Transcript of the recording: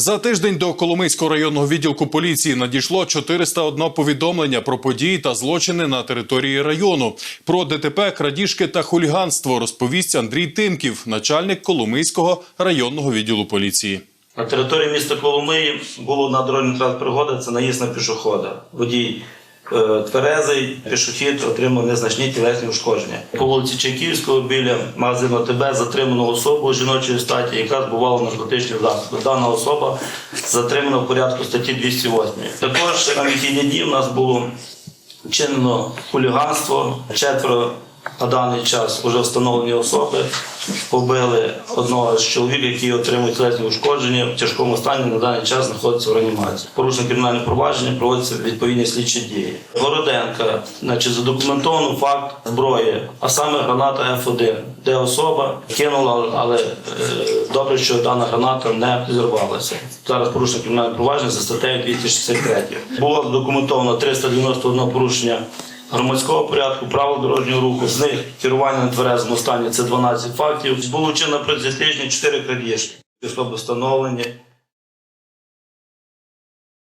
За тиждень до Коломийського районного відділку поліції надійшло 401 повідомлення про події та злочини на території району. Про ДТП, крадіжки та хуліганство розповість Андрій Тимків, начальник Коломийського районного відділу поліції. На території міста Коломиї було на дорожній транспорт пригода, це наїзд на пішохода. Водій тверезий, пішохід отримав незначні тілесні ушкодження. По вулиці Чайківського біля магазину ТБ затримано особу жіночої статі, яка збувала наркотичні засоби. Дана особа затримана в порядку статті 208. Також на вихідні дні в нас було вчинено хуліганство. Четверо на даний час вже встановлені особи побили одного з чоловіків, який отримує тілесні ушкодження в тяжкому стані на даний час знаходиться в реанімації. Порушення кримінальне провадження проводяться відповідні слідчі дії. Городенка, значить, задокументовано факт зброї, а саме граната F1, де особа кинула, але е, добре, що дана граната не зірвалася. Зараз порушення кримінальне провадження за статтею 263. Було задокументовано 391 порушення громадського порядку, правил дорожнього руху, з них керування на тверезому стані це 12 фактів. Було вчинено протягом тижня 4 крадіжки. Особи встановлені,